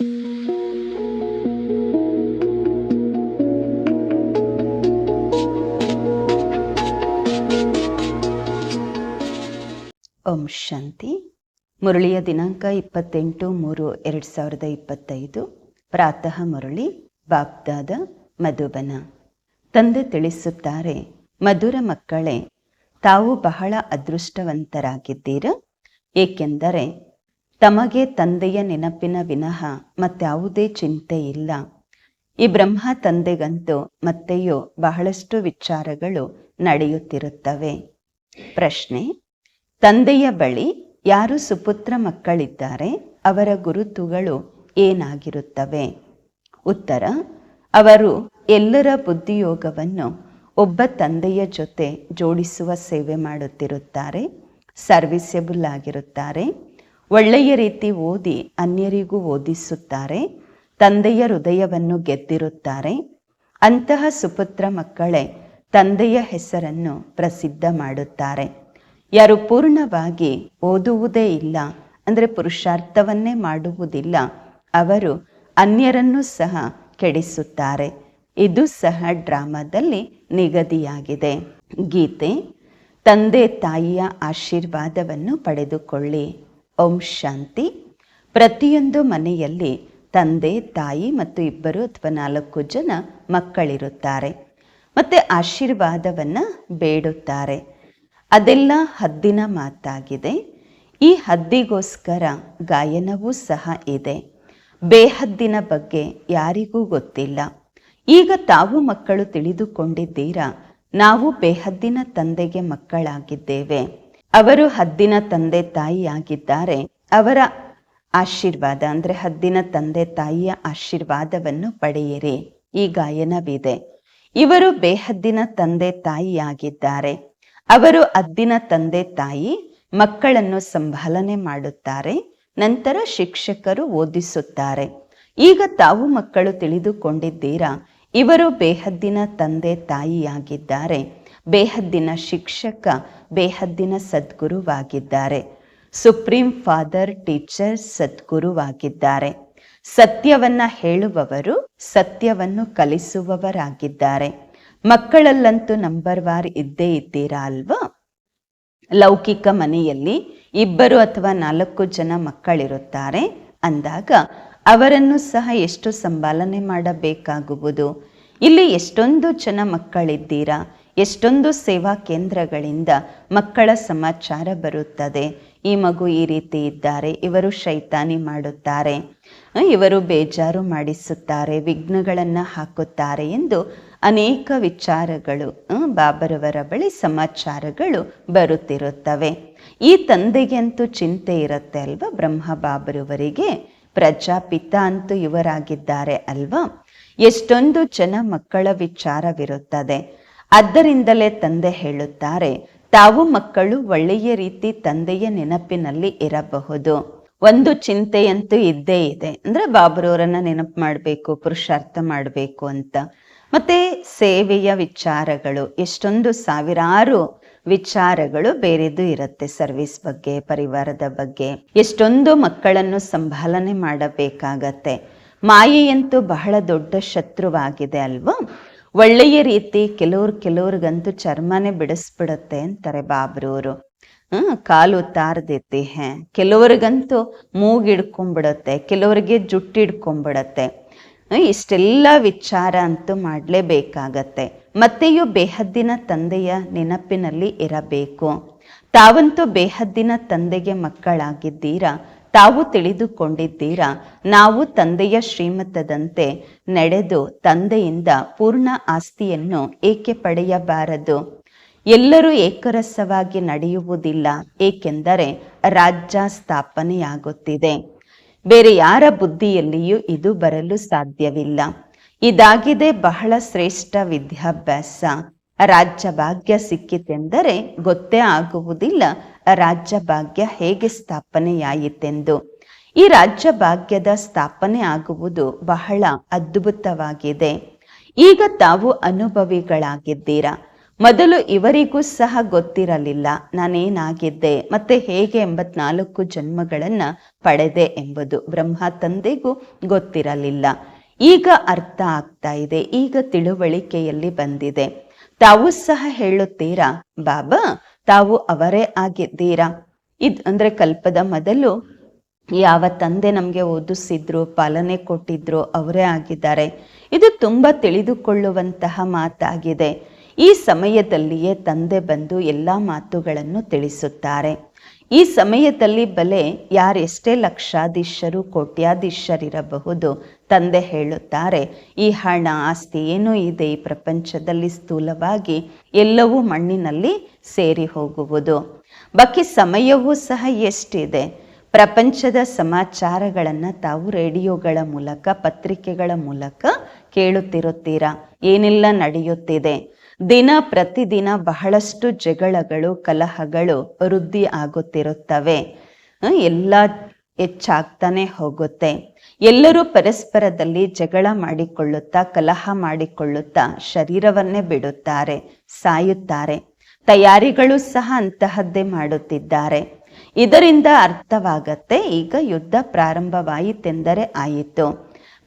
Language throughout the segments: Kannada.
ಓಂ ಶಾಂತಿ. ಮುರಳಿಯ ದಿನಾಂಕ ಇಪ್ಪತ್ತೆಂಟು ಮೂರು ಎರಡ್ ಸಾವಿರದ ಇಪ್ಪತ್ತೈದು. ಪ್ರಾತಃ ಮುರಳಿ ಬಾಗ್ದಾದ ಮಧುಬನ. ತಂದೆ ತಿಳಿಸುತ್ತಾರೆ, ಮಧುರ ಮಕ್ಕಳೇ, ತಾವು ಬಹಳ ಅದೃಷ್ಟವಂತರಾಗಿದ್ದೀರ. ಏಕೆಂದರೆ ತಮಗೆ ತಂದೆಯ ನೆನಪಿನ ವಿನಃ ಮತ್ಯಾವುದೇ ಚಿಂತೆ ಇಲ್ಲ. ಈ ಬ್ರಹ್ಮ ತಂದೆಗಂತೂ ಮತ್ತೆಯೋ ಬಹಳಷ್ಟು ವಿಚಾರಗಳು ನಡೆಯುತ್ತಿರುತ್ತವೆ. ಪ್ರಶ್ನೆ, ತಂದೆಯ ಬಳಿ ಯಾರು ಸುಪುತ್ರ ಮಕ್ಕಳಿದ್ದಾರೆ? ಅವರ ಗುರುತುಗಳು ಏನಾಗಿರುತ್ತವೆ? ಉತ್ತರ, ಅವರು ಎಲ್ಲರ ಬುದ್ಧಿಯೋಗವನ್ನು ಒಬ್ಬ ತಂದೆಯ ಜೊತೆ ಜೋಡಿಸುವ ಸೇವೆ ಮಾಡುತ್ತಿರುತ್ತಾರೆ ಸರ್ವಿಸೆಬಲ್ ಆಗಿರುತ್ತಾರೆ. ಒಳ್ಳೆಯ ರೀತಿ ಓದಿ ಅನ್ಯರಿಗೂ ಓದಿಸುತ್ತಾರೆ, ತಂದೆಯ ಹೃದಯವನ್ನು ಗೆದ್ದಿರುತ್ತಾರೆ. ಅಂತಹ ಸುಪುತ್ರ ಮಕ್ಕಳೇ, ತಂದೆಯ ಹೆಸರನ್ನು ಪ್ರಸಿದ್ಧ ಮಾಡುತ್ತಾರೆ. ಯಾರು ಪೂರ್ಣವಾಗಿ ಓದುವುದೇ ಇಲ್ಲ, ಅಂದರೆ ಪುರುಷಾರ್ಥವನ್ನೇ ಮಾಡುವುದಿಲ್ಲ, ಅವರು ಅನ್ಯರನ್ನು ಸಹ ಕೆಡಿಸುತ್ತಾರೆ. ಇದು ಸಹ ಡ್ರಾಮಾದಲ್ಲಿ ನಿಗದಿಯಾಗಿದೆ. ಗೀತೆ, ತಂದೆ ತಾಯಿಯ ಆಶೀರ್ವಾದವನ್ನು ಪಡೆದುಕೊಳ್ಳಿ. ಓಂ ಶಾಂತಿ. ಪ್ರತಿಯೊಂದು ಮನೆಯಲ್ಲಿ ತಂದೆ, ತಾಯಿ ಮತ್ತು ಇಬ್ಬರು ಅಥವಾ ನಾಲ್ಕು ಜನ ಮಕ್ಕಳಿರುತ್ತಾರೆ. ಮತ್ತೆ ಆಶೀರ್ವಾದವನ್ನು ಬೇಡುತ್ತಾರೆ. ಅದೆಲ್ಲ ಹದ್ದಿನ ಮಾತಾಗಿದೆ. ಈ ಹದ್ದಿಗೋಸ್ಕರ ಗಾಯನವೂ ಸಹ ಇದೆ. ಬೇಹದ್ದಿನ ಬಗ್ಗೆ ಯಾರಿಗೂ ಗೊತ್ತಿಲ್ಲ. ಈಗ ತಾವು ಮಕ್ಕಳು ತಿಳಿದುಕೊಂಡಿದ್ದೀರಾ? ನಾವು ಬೇಹದ್ದಿನ ತಂದೆಗೆ ಮಕ್ಕಳಾಗಿದ್ದೇವೆ. ಅವರು ಹದ್ದಿನ ತಂದೆ ತಾಯಿಯಾಗಿದ್ದಾರೆ. ಅವರ ಆಶೀರ್ವಾದ ಅಂದರೆ ಹದ್ದಿನ ತಂದೆ ತಾಯಿಯ ಆಶೀರ್ವಾದವನ್ನು ಪಡೆಯಿರಿ. ಈ ಗಾಯನವಿದೆ. ಇವರು ಬೇಹದ್ದಿನ ತಂದೆ ತಾಯಿಯಾಗಿದ್ದಾರೆ. ಅವರು ಅದ್ದಿನ ತಂದೆ ತಾಯಿ ಮಕ್ಕಳನ್ನು ಸಂಭಾಲನೆ ಮಾಡುತ್ತಾರೆ. ನಂತರ ಶಿಕ್ಷಕರು ಓದಿಸುತ್ತಾರೆ. ಈಗ ತಾವು ಮಕ್ಕಳು ತಿಳಿದುಕೊಂಡಿದ್ದೀರಾ? ಇವರು ಬೇಹದ್ದಿನ ತಂದೆ ತಾಯಿಯಾಗಿದ್ದಾರೆ. ಬೇಹದ್ದಿನ ಶಿಕ್ಷಕ, ಬೇಹದ್ದಿನ ಸದ್ಗುರುವಾಗಿದ್ದಾರೆ. ಸುಪ್ರೀಂ ಫಾದರ್ ಟೀಚರ್ ಸದ್ಗುರುವಾಗಿದ್ದಾರೆ. ಸತ್ಯವನ್ನ ಹೇಳುವವರು ಸತ್ಯವನ್ನು ಕಲಿಸುವವರಾಗಿದ್ದಾರೆ. ಮಕ್ಕಳಲ್ಲಂತೂ ನಂಬರ್ ವಾರ್ ಇದ್ದೇ ಇದ್ದೀರಾ ಅಲ್ವಾ? ಲೌಕಿಕ ಮನೆಯಲ್ಲಿ ಇಬ್ಬರು ಅಥವಾ ನಾಲ್ಕು ಜನ ಮಕ್ಕಳಿರುತ್ತಾರೆ. ಅಂದಾಗ ಅವರನ್ನು ಸಹ ಎಷ್ಟು ಸಂಪಾಲನೆ ಮಾಡಬೇಕಾಗುವುದು? ಇಲ್ಲಿ ಎಷ್ಟೊಂದು ಜನ ಮಕ್ಕಳಿದ್ದೀರಾ? ಎಷ್ಟೊಂದು ಸೇವಾ ಕೇಂದ್ರಗಳಿಂದ ಮಕ್ಕಳ ಸಮಾಚಾರ ಬರುತ್ತದೆ. ಈ ಮಗು ಈ ರೀತಿ ಇದ್ದಾರೆ, ಇವರು ಶೈತಾನಿ ಮಾಡುತ್ತಾರೆ ಇವರು ಬೇಜಾರು ಮಾಡಿಸುತ್ತಾರೆ, ವಿಘ್ನಗಳನ್ನು ಹಾಕುತ್ತಾರೆ ಎಂದು ಅನೇಕ ವಿಚಾರಗಳು ಬಾಬರವರ ಬಳಿ ಸಮಾಚಾರಗಳು ಬರುತ್ತಿರುತ್ತವೆ. ಈ ತಂದೆಗೆ ಅಂತೂ ಚಿಂತೆ ಇರುತ್ತೆ ಅಲ್ವಾ? ಬ್ರಹ್ಮ ಬಾಬರವರಿಗೆ ಪ್ರಜಾಪಿತ ಅಂತೂ ಇವರಾಗಿದ್ದಾರೆ ಅಲ್ವಾ? ಎಷ್ಟೊಂದು ಜನ ಮಕ್ಕಳ ವಿಚಾರವಿರುತ್ತದೆ. ಆದ್ದರಿಂದಲೇ ತಂದೆ ಹೇಳುತ್ತಾರೆ, ತಾವು ಮಕ್ಕಳು ಒಳ್ಳೆಯ ರೀತಿ ತಂದೆಯ ನೆನಪಿನಲ್ಲಿ ಇರಬಹುದು. ಒಂದು ಚಿಂತೆಯಂತೂ ಇದ್ದೇ ಇದೆ. ಅಂದ್ರೆ ಬಾಬರವರನ್ನ ನೆನಪು ಮಾಡಬೇಕು, ಪುರುಷಾರ್ಥ ಮಾಡಬೇಕು ಅಂತ. ಮತ್ತೆ ಸೇವೆಯ ವಿಚಾರಗಳು, ಎಷ್ಟೊಂದು ಸಾವಿರಾರು ವಿಚಾರಗಳು ಬೇರೆದು ಇರುತ್ತೆ ಸರ್ವಿಸ್ ಬಗ್ಗೆ, ಪರಿವಾರದ ಬಗ್ಗೆ. ಎಷ್ಟೊಂದು ಮಕ್ಕಳನ್ನು ಸಂಭಾಲನೆ ಮಾಡಬೇಕಾಗತ್ತೆ. ಮಾಯೆಯಂತೂ ಬಹಳ ದೊಡ್ಡ ಶತ್ರುವಾಗಿದೆ ಅಲ್ವಾ? ಒಳ್ಳೆಯ ರೀತಿ ಕೆಲವ್ರು ಕೆಲವ್ರಿಗಂತೂ ಚರ್ಮನೇ ಬಿಡಿಸ್ಬಿಡುತ್ತೆ ಅಂತಾರೆ ಬಾಬ್ರವರು ಹ್ಮ್, ಕಾಲು ತಾರ್ದೈತಿ ಕೆಲವ್ರಿಗಂತೂ ಮೂಗಿಡ್ಕೊಂಡ್ಬಿಡತ್ತೆ ಕೆಲವ್ರಿಗೆ ಜುಟ್ಟಿಡ್ಕೊಂಡ್ಬಿಡತ್ತೆ ಇಷ್ಟೆಲ್ಲ ವಿಚಾರ ಅಂತೂ ಮಾಡಲೇಬೇಕಾಗತ್ತೆ. ಮತ್ತೆಯೂ ಬೇಹದ್ದಿನ ತಂದೆಯ ನೆನಪಿನಲ್ಲಿ ಇರಬೇಕು. ತಾವಂತೂ ಬೇಹದ್ದಿನ ತಂದೆಗೆ ಮಕ್ಕಳಾಗಿದ್ದೀರಾ? ತಾವು ತಿಳಿದುಕೊಂಡಿದ್ದೀರಾ? ನಾವು ತಂದೆಯ ಶ್ರೀಮತದಂತೆ ನಡೆದು ತಂದೆಯಿಂದ ಪೂರ್ಣ ಆಸ್ತಿಯನ್ನು ಏಕೆ ಪಡೆಯಬಾರದು? ಎಲ್ಲರೂ ಏಕರಸವಾಗಿ ನಡೆಯುವುದಿಲ್ಲ, ಏಕೆಂದರೆ ರಾಜ್ಯ ಸ್ಥಾಪನೆಯಾಗುತ್ತಿದೆ. ಬೇರೆ ಯಾರ ಬುದ್ಧಿಯಲ್ಲಿಯೂ ಇದು ಬರಲು ಸಾಧ್ಯವಿಲ್ಲ. ಇದಾಗಿದೆ ಬಹಳ ಶ್ರೇಷ್ಠ ವಿದ್ಯಾಭ್ಯಾಸ. ರಾಜ್ಯ ಭಾಗ್ಯ ಸಿಕ್ಕಿತೆಂದರೆ ಗೊತ್ತೇ ಆಗುವುದಿಲ್ಲ ರಾಜ್ಯ ಭಾಗ್ಯ ಹೇಗೆ ಸ್ಥಾಪನೆಯಾಯಿತೆಂದು. ಈ ರಾಜ್ಯ ಭಾಗ್ಯದ ಸ್ಥಾಪನೆ ಆಗುವುದು ಬಹಳ ಅದ್ಭುತವಾಗಿದೆ. ಈಗ ತಾವು ಅನುಭವಿಗಳಾಗಿದ್ದೀರಾ? ಮೊದಲು ಇವರಿಗೂ ಸಹ ಗೊತ್ತಿರಲಿಲ್ಲ ನಾನೇನಾಗಿದ್ದೆ, ಮತ್ತೆ ಹೇಗೆ ಎಂಬತ್ನಾಲ್ಕು ಜನ್ಮಗಳನ್ನ ಪಡೆದೆ ಎಂಬುದು ಬ್ರಹ್ಮ ತಂದೆಗೂ ಗೊತ್ತಿರಲಿಲ್ಲ. ಈಗ ಅರ್ಥ ಆಗ್ತಾ ಇದೆ, ಈಗ ತಿಳುವಳಿಕೆಯಲ್ಲಿ ಬಂದಿದೆ. ತಾವು ಸಹ ಹೇಳುತ್ತೀರಾ, ಬಾಬಾ? ತಾವು ಅವರೇ ಆಗಿದ್ದೀರಾ? ಇದ್ ಅಂದ್ರೆ ಕಲ್ಪದ ಮೊದಲು ಯಾವ ತಂದೆ ನಮಗೆ ಓದಿಸಿದ್ರು, ಪಾಲನೆ ಕೊಟ್ಟಿದ್ರು, ಅವರೇ ಆಗಿದ್ದಾರೆ. ಇದು ತುಂಬಾ ತಿಳಿದುಕೊಳ್ಳುವಂತಹ ಮಾತಾಗಿದೆ. ಈ ಸಮಯದಲ್ಲಿಯೇ ತಂದೆ ಬಂದು ಎಲ್ಲ ಮಾತುಗಳನ್ನು ತಿಳಿಸುತ್ತಾರೆ. ಈ ಸಮಯದಲ್ಲಿ ಬಲೆ ಯಾರೆಷ್ಟೇ ಲಕ್ಷಾಧೀಶರು ಕೋಟ್ಯಾಧೀಶರಿರಬಹುದು, ತಂದೆ ಹೇಳುತ್ತಾರೆ, ಈ ಹಣ ಆಸ್ತಿ ಏನೂ ಇದೆ, ಈ ಪ್ರಪಂಚದಲ್ಲಿ ಸ್ಥೂಲವಾಗಿ ಎಲ್ಲವೂ ಮಣ್ಣಿನಲ್ಲಿ ಸೇರಿ ಹೋಗುವುದು. ಬಾಕಿ ಸಮಯವೂ ಸಹ ಎಷ್ಟಿದೆ? ಪ್ರಪಂಚದ ಸಮಾಚಾರಗಳನ್ನು ತಾವು ರೇಡಿಯೋಗಳ ಮೂಲಕ, ಪತ್ರಿಕೆಗಳ ಮೂಲಕ ಕೇಳುತ್ತಿರುತ್ತೀರಾ? ಏನೆಲ್ಲ ನಡೆಯುತ್ತಿದೆ? ದಿನ ಪ್ರತಿದಿನ ಬಹಳಷ್ಟು ಜಗಳಗಳು, ಕಲಹಗಳು ವೃದ್ಧಿ ಆಗುತ್ತಿರುತ್ತವೆ. ಎಲ್ಲ ಹೆಚ್ಚಾಗ್ತಾನೆ ಹೋಗುತ್ತೆ. ಎಲ್ಲರೂ ಪರಸ್ಪರದಲ್ಲಿ ಜಗಳ ಮಾಡಿಕೊಳ್ಳುತ್ತಾ, ಕಲಹ ಮಾಡಿಕೊಳ್ಳುತ್ತಾ ಶರೀರವನ್ನೇ ಬಿಡುತ್ತಾರೆ, ಸಾಯುತ್ತಾರೆ. ತಯಾರಿಗಳು ಸಹ ಅಂತಹದ್ದೇ ಮಾಡುತ್ತಿದ್ದಾರೆ. ಇದರಿಂದ ಅರ್ಥವಾಗತ್ತೆ, ಈಗ ಯುದ್ಧ ಪ್ರಾರಂಭವಾಯಿತೆಂದರೆ ಆಯಿತು.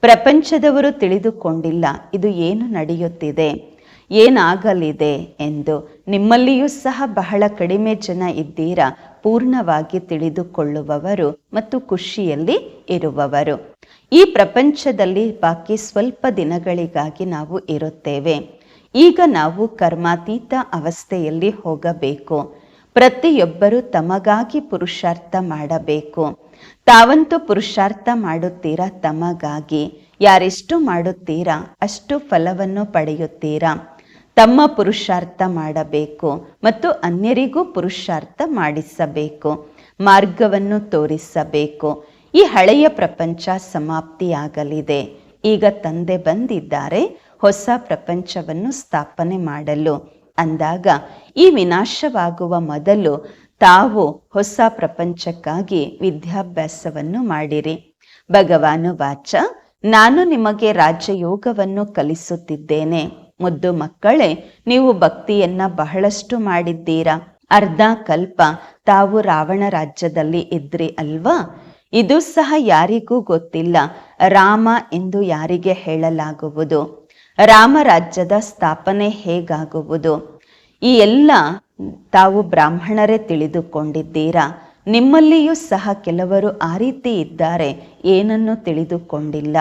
ಪ್ರಪಂಚದವರು ತಿಳಿದುಕೊಂಡಿಲ್ಲ, ಇದು ಏನು ನಡೆಯುತ್ತಿದೆ. ಏನಾಗಲಿದೆ ಎಂದು ನಿಮ್ಮಲ್ಲಿಯೂ ಸಹ ಬಹಳ ಕಡಿಮೆ ಜನ ಇದ್ದೀರಾ ಪೂರ್ಣವಾಗಿ ತಿಳಿದುಕೊಳ್ಳುವವರು ಮತ್ತು ಖುಷಿಯಲ್ಲಿ ಇರುವವರು. ಈ ಪ್ರಪಂಚದಲ್ಲಿ ಬಾಕಿ ಸ್ವಲ್ಪ ದಿನಗಳಿಗಾಗಿ ನಾವು ಇರುತ್ತೇವೆ. ಈಗ ನಾವು ಕರ್ಮಾತೀತ ಅವಸ್ಥೆಯಲ್ಲಿ ಹೋಗಬೇಕು. ಪ್ರತಿಯೊಬ್ಬರು ತಮಗಾಗಿ ಪುರುಷಾರ್ಥ ಮಾಡಬೇಕು. ತಾವಂತೂ ಪುರುಷಾರ್ಥ ಮಾಡುತ್ತೀರಾ ತಮಗಾಗಿ. ಯಾರೆಷ್ಟು ಮಾಡುತ್ತೀರಾ ಅಷ್ಟು ಫಲವನ್ನು ಪಡೆಯುತ್ತೀರಾ. ತಮ್ಮ ಪುರುಷಾರ್ಥ ಮಾಡಬೇಕು ಮತ್ತು ಅನ್ಯರಿಗೂ ಪುರುಷಾರ್ಥ ಮಾಡಿಸಬೇಕು, ಮಾರ್ಗವನ್ನು ತೋರಿಸಬೇಕು. ಈ ಹಳೆಯ ಪ್ರಪಂಚ ಸಮಾಪ್ತಿಯಾಗಲಿದೆ. ಈಗ ತಂದೆ ಬಂದಿದ್ದಾರೆ, ಹೊಸ ಪ್ರಪಂಚವನ್ನು ಸ್ಥಾಪನೆ ಮಾಡಲು. ಅಂದಾಗ ಈ ವಿನಾಶವಾಗುವ ಮೊದಲು ತಾವು ಹೊಸ ಪ್ರಪಂಚಕ್ಕಾಗಿ ವಿದ್ಯಾಭ್ಯಾಸವನ್ನು ಮಾಡಿರಿ. ಭಗವಾನು ವಾಚ, ನಾನು ನಿಮಗೆ ರಾಜಯೋಗವನ್ನು ಕಲಿಸುತ್ತಿದ್ದೇನೆ. ಮುದ್ದು ಮಕ್ಕಳೇ, ನೀವು ಭಕ್ತಿಯನ್ನ ಬಹಳಷ್ಟು ಮಾಡಿದ್ದೀರಾ? ಅರ್ಧ ಕಲ್ಪ ತಾವು ರಾವಣ ರಾಜ್ಯದಲ್ಲಿ ಇದ್ರಿ ಅಲ್ವಾ? ಇದು ಸಹ ಯಾರಿಗೂ ಗೊತ್ತಿಲ್ಲ. ರಾಮ ಎಂದು ಯಾರಿಗೆ ಹೇಳಲಾಗುವುದು? ರಾಮ ರಾಜ್ಯದ ಸ್ಥಾಪನೆ ಹೇಗಾಗುವುದು? ಈ ಎಲ್ಲ ತಾವು ಬ್ರಾಹ್ಮಣರೇ ತಿಳಿದುಕೊಂಡಿದ್ದೀರಾ? ನಿಮ್ಮಲ್ಲಿಯೂ ಸಹ ಕೆಲವರು ಆ ರೀತಿ ಇದ್ದಾರೆ, ಏನನ್ನು ತಿಳಿದುಕೊಂಡಿಲ್ಲ.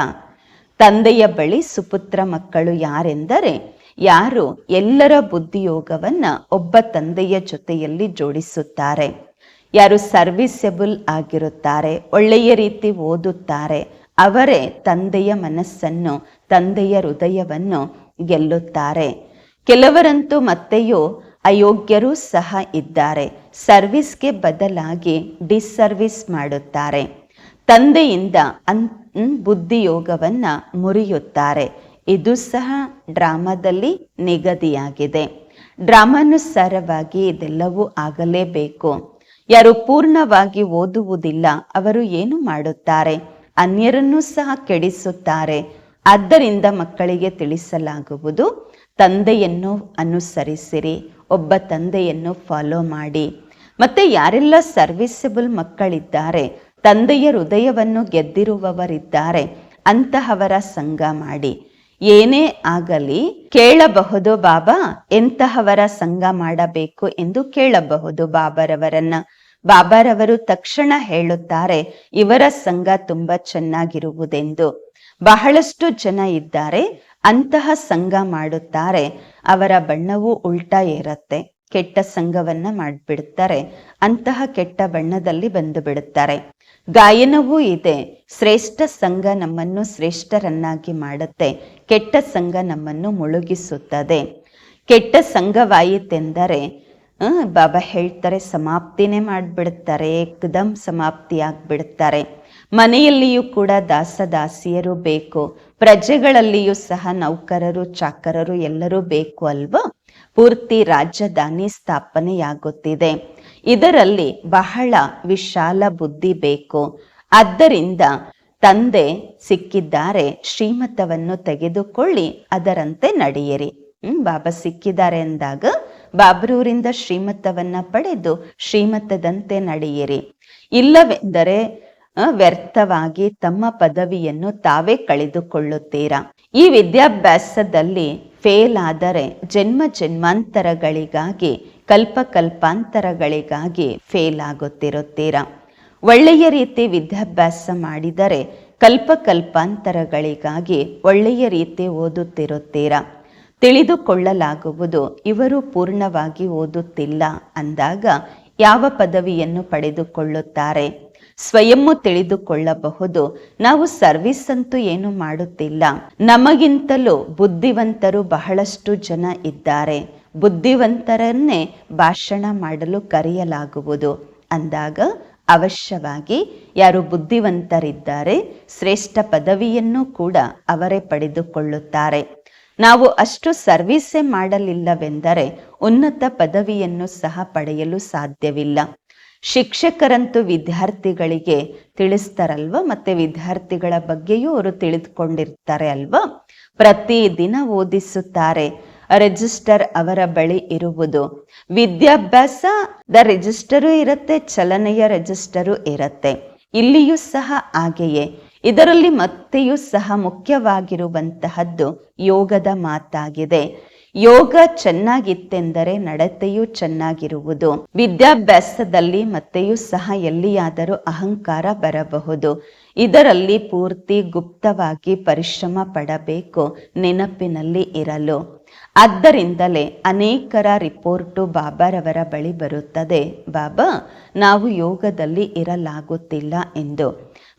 ತಂದೆಯ ಬಳಿ ಸುಪುತ್ರ ಮಕ್ಕಳು ಯಾರೆಂದರೆ ಯಾರು ಎಲ್ಲರ ಬುದ್ಧಿಯೋಗವನ್ನ ಒಬ್ಬ ತಂದೆಯ ಜೊತೆಯಲ್ಲಿ ಜೋಡಿಸುತ್ತಾರೆ? ಯಾರು ಸರ್ವಿಸೆಬಲ್ ಆಗಿರುತ್ತಾರೆ? ಒಳ್ಳೆಯ ರೀತಿ ಓದುತ್ತಾರೆ? ಅವರೇ ತಂದೆಯ ಮನಸ್ಸನ್ನು, ತಂದೆಯ ಹೃದಯವನ್ನು ಗೆಲ್ಲುತ್ತಾರೆ. ಕೆಲವರಂತೂ ಮತ್ತೆಯೂ ಅಯೋಗ್ಯರೂ ಸಹ ಇದ್ದಾರೆ. ಸರ್ವಿಸ್ಗೆ ಬದಲಾಗಿ ಡಿಸರ್ವಿಸ್ ಮಾಡುತ್ತಾರೆ. ತಂದೆಯಿಂದ ಅನ್, ಬುದ್ಧಿಯೋಗವನ್ನು ಮುರಿಯುತ್ತಾರೆ. ಇದು ಸಹ ಡ್ರಾಮಾದಲ್ಲಿ ನಿಗದಿಯಾಗಿದೆ. ಡ್ರಾಮಾನುಸಾರವಾಗಿ ಇದೆಲ್ಲವೂ ಆಗಲೇಬೇಕು. ಯಾರು ಪೂರ್ಣವಾಗಿ ಓದುವುದಿಲ್ಲ, ಅವರು ಏನು ಮಾಡುತ್ತಾರೆ? ಅನ್ಯರನ್ನು ಸಹ ಕೆಡಿಸುತ್ತಾರೆ. ಆದ್ದರಿಂದ ಮಕ್ಕಳಿಗೆ ತಿಳಿಸಲಾಗುವುದು, ತಂದೆಯನ್ನು ಅನುಸರಿಸಿರಿ, ಒಬ್ಬ ತಂದೆಯನ್ನು ಫಾಲೋ ಮಾಡಿ. ಮತ್ತೆ ಯಾರೆಲ್ಲ ಸರ್ವಿಸಬಲ್ ಮಕ್ಕಳಿದ್ದಾರೆ, ತಂದೆಯ ಹೃದಯವನ್ನು ಗೆದ್ದಿರುವವರಿದ್ದಾರೆ, ಅಂತಹವರ ಸಂಘ ಮಾಡಿ. ಏನೇ ಆಗಲಿ ಕೇಳಬಹುದು ಬಾಬಾ, ಎಂತಹವರ ಸಂಘ ಮಾಡಬೇಕು ಎಂದು ಕೇಳಬಹುದು ಬಾಬಾರವರನ್ನ. ಬಾಬಾರವರು ತಕ್ಷಣ ಹೇಳುತ್ತಾರೆ, ಇವರ ಸಂಘ ತುಂಬಾ ಚೆನ್ನಾಗಿರುವುದೆಂದು. ಬಹಳಷ್ಟು ಜನ ಇದ್ದಾರೆ, ಅಂತಹ ಸಂಘ ಮಾಡುತ್ತಾರೆ, ಅವರ ಬಣ್ಣವೂ ಉಲ್ಟಾ ಇರತ್ತೆ ಕೆಟ್ಟ ಸಂಘವನ್ನ ಮಾಡಿಬಿಡುತ್ತಾರೆ ಅಂತಹ ಕೆಟ್ಟ ಬಣ್ಣದಲ್ಲಿ ಬಂದು ಬಿಡುತ್ತಾರೆ ಗಾಯನವೂ ಇದೆ. ಶ್ರೇಷ್ಠ ಸಂಘ ನಮ್ಮನ್ನು ಶ್ರೇಷ್ಠರನ್ನಾಗಿ ಮಾಡುತ್ತೆ. ಕೆಟ್ಟ ಸಂಘ ನಮ್ಮನ್ನು ಮುಳುಗಿಸುತ್ತದೆ. ಕೆಟ್ಟ ಸಂಘವಾಯಿತೆಂದರೆ ಬಾಬಾ ಹೇಳ್ತಾರೆ, ಸಮಾಪ್ತಿನೇ ಮಾಡಿಬಿಡುತ್ತಾರೆ ಏಕದಂ ಸಮಾಪ್ತಿ ಆಗ್ಬಿಡುತ್ತಾರೆ ಮನೆಯಲ್ಲಿಯೂ ಕೂಡ ದಾಸ ದಾಸಿಯರು ಬೇಕು. ಪ್ರಜೆಗಳಲ್ಲಿಯೂ ಸಹ ನೌಕರರು, ಚಾಕರರು ಎಲ್ಲರೂ ಬೇಕು ಅಲ್ವಾ? ಪೂರ್ತಿ ರಾಜಧಾನಿ ಸ್ಥಾಪನೆಯಾಗುತ್ತಿದೆ. ಇದರಲ್ಲಿ ಬಹಳ ವಿಶಾಲ ಬುದ್ಧಿ ಬೇಕು. ಆದ್ದರಿಂದ ತಂದೆ ಸಿಕ್ಕಿದ್ದಾರೆ, ಶ್ರೀಮತವನ್ನು ತೆಗೆದುಕೊಳ್ಳಿ, ಅದರಂತೆ ನಡೆಯಿರಿ. ಹ್ಮ್, ಬಾಬಾ ಸಿಕ್ಕಿದ್ದಾರೆ ಅಂದಾಗ ಬಾಬ್ರೂರಿಂದ ಶ್ರೀಮತವನ್ನ ಪಡೆದು ಶ್ರೀಮತದಂತೆ ನಡೆಯಿರಿ. ಇಲ್ಲವೆಂದರೆ ವ್ಯರ್ಥವಾಗಿ ತಮ್ಮ ಪದವಿಯನ್ನು ತಾವೇ ಕಳೆದುಕೊಳ್ಳುತ್ತೀರಾ? ಈ ವಿದ್ಯಾಭ್ಯಾಸದಲ್ಲಿ ಫೇಲ್ ಆದರೆ ಜನ್ಮ ಜನ್ಮಾಂತರಗಳಿಗಾಗಿ, ಕಲ್ಪ ಕಲ್ಪಾಂತರಗಳಿಗಾಗಿ ಫೇಲ್ ಆಗುತ್ತಿರುತ್ತೀರಾ ಒಳ್ಳೆಯ ರೀತಿ ವಿದ್ಯಾಭ್ಯಾಸ ಮಾಡಿದರೆ ಕಲ್ಪ ಕಲ್ಪಾಂತರಗಳಿಗಾಗಿ ಒಳ್ಳೆಯ ರೀತಿ ಓದುತ್ತಿರುತ್ತೀರಾ. ತಿಳಿದುಕೊಳ್ಳಲಾಗುವುದು, ಇವರು ಪೂರ್ಣವಾಗಿ ಓದುತ್ತಿಲ್ಲ ಅಂದಾಗ ಯಾವ ಪದವಿಯನ್ನು ಪಡೆದುಕೊಳ್ಳುತ್ತಾರೆ? ಸ್ವಯಂ ತಿಳಿದುಕೊಳ್ಳಬಹುದು. ನಾವು ಸರ್ವಿಸ್ ಅಂತೂ ಏನು ಮಾಡುತ್ತಿಲ್ಲ. ನಮಗಿಂತಲೂ ಬುದ್ಧಿವಂತರು ಬಹಳಷ್ಟು ಜನ ಇದ್ದಾರೆ. ಬುದ್ಧಿವಂತರನ್ನೇ ಭಾಷಣ ಮಾಡಲು ಕರೆಯಲಾಗುವುದು. ಅಂದಾಗ ಅವಶ್ಯವಾಗಿ ಯಾರು ಬುದ್ಧಿವಂತರಿದ್ದಾರೆ, ಶ್ರೇಷ್ಠ ಪದವಿಯನ್ನು ಕೂಡ ಅವರೇ ಪಡೆದುಕೊಳ್ಳುತ್ತಾರೆ. ನಾವು ಅಷ್ಟು ಸರ್ವಿಸೇ ಮಾಡಲಿಲ್ಲವೆಂದರೆ ಉನ್ನತ ಪದವಿಯನ್ನು ಸಹ ಪಡೆಯಲು ಸಾಧ್ಯವಿಲ್ಲ. ಶಿಕ್ಷಕರಂತೂ ವಿದ್ಯಾರ್ಥಿಗಳಿಗೆ ತಿಳಿಸ್ತಾರಲ್ವ? ಮತ್ತೆ ವಿದ್ಯಾರ್ಥಿಗಳ ಬಗ್ಗೆಯೂ ಅವರು ತಿಳಿದುಕೊಂಡಿರ್ತಾರೆ ಅಲ್ವಾ? ಪ್ರತಿದಿನ ಓದಿಸುತ್ತಾರೆ. ರಿಜಿಸ್ಟರ್ ಅವರ ಬಳಿ ಇರುವುದು. ವಿದ್ಯಾಭ್ಯಾಸದ ರಿಜಿಸ್ಟರು ಇರುತ್ತೆ, ಚಲನೆಯ ರಿಜಿಸ್ಟರು ಇರುತ್ತೆ. ಇಲ್ಲಿಯೂ ಸಹ ಹಾಗೆಯೇ. ಇದರಲ್ಲಿ ಮತ್ತೆಯೂ ಸಹ ಮುಖ್ಯವಾಗಿರುವಂತಹದ್ದು ಯೋಗದ ಮಾತಾಗಿದೆ. ಯೋಗ ಚೆನ್ನಾಗಿತ್ತೆಂದರೆ ನಡತೆಯೂ ಚೆನ್ನಾಗಿರುವುದು. ವಿದ್ಯಾಭ್ಯಾಸದಲ್ಲಿ ಮತ್ತೆಯೂ ಸಹ ಎಲ್ಲಿಯಾದರೂ ಅಹಂಕಾರ ಬರಬಹುದು. ಇದರಲ್ಲಿ ಪೂರ್ತಿ ಗುಪ್ತವಾಗಿ ಪರಿಶ್ರಮ ಪಡಬೇಕು, ನೆನಪಿನಲ್ಲಿ ಇರಲು. ಆದ್ದರಿಂದಲೇ ಅನೇಕರ ರಿಪೋರ್ಟು ಬಾಬಾರವರ ಬಳಿ ಬರುತ್ತದೆ. ಬಾಬಾ, ನಾವು ಯೋಗದಲ್ಲಿ ಇರಲಾಗುತ್ತಿಲ್ಲ ಎಂದು.